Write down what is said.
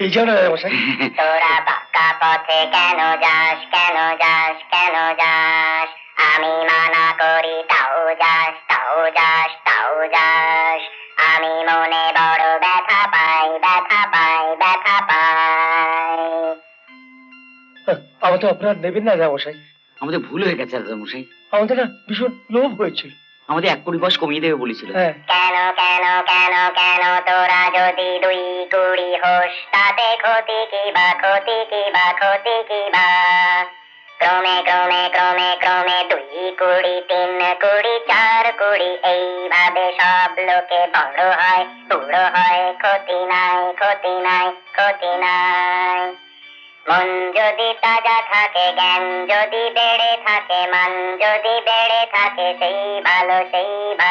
এই যাও তোরা পাকা পথে কেন যাস কেন যাস কেন যাস? আমি মানা করি তাও যাস তাও যাস তাও যাস। আমি মনে বড় ব্যথা পাই ব্যথা পাই ব্যথা পাই। আমাদের অপরাধ নেবেন না দাদামশাই আমাদের ভুল হয়ে গেছে মশাই। আমাদের না ভীষণ লোভ হয়েছিল। আমাদের এক কোটি বয়স কমিয়ে দেবে বলেছিল। হ্যাঁ। কেন কেন কেন কেন তোরা যদি দুই কুড়ি হোস তাতে ক্ষতি কি বা ক্ষতি কি বা ক্ষতি কি বা? ক্রমে ক্রমে ক্রমে ক্রমে দুই কুড়ি তিন কুড়ি চার কুড়ি এইভাবে সব লোকে বড় হয় বুড়ো হয় ক্ষতি নাই ক্ষতি নাই ক্ষতি নাই। মন যদি তাজা থাকে, জ্ঞান যদি বেড়ে থাকে, মান যদি বেড়ে থাকে, সেই ভালো সেই ভালো।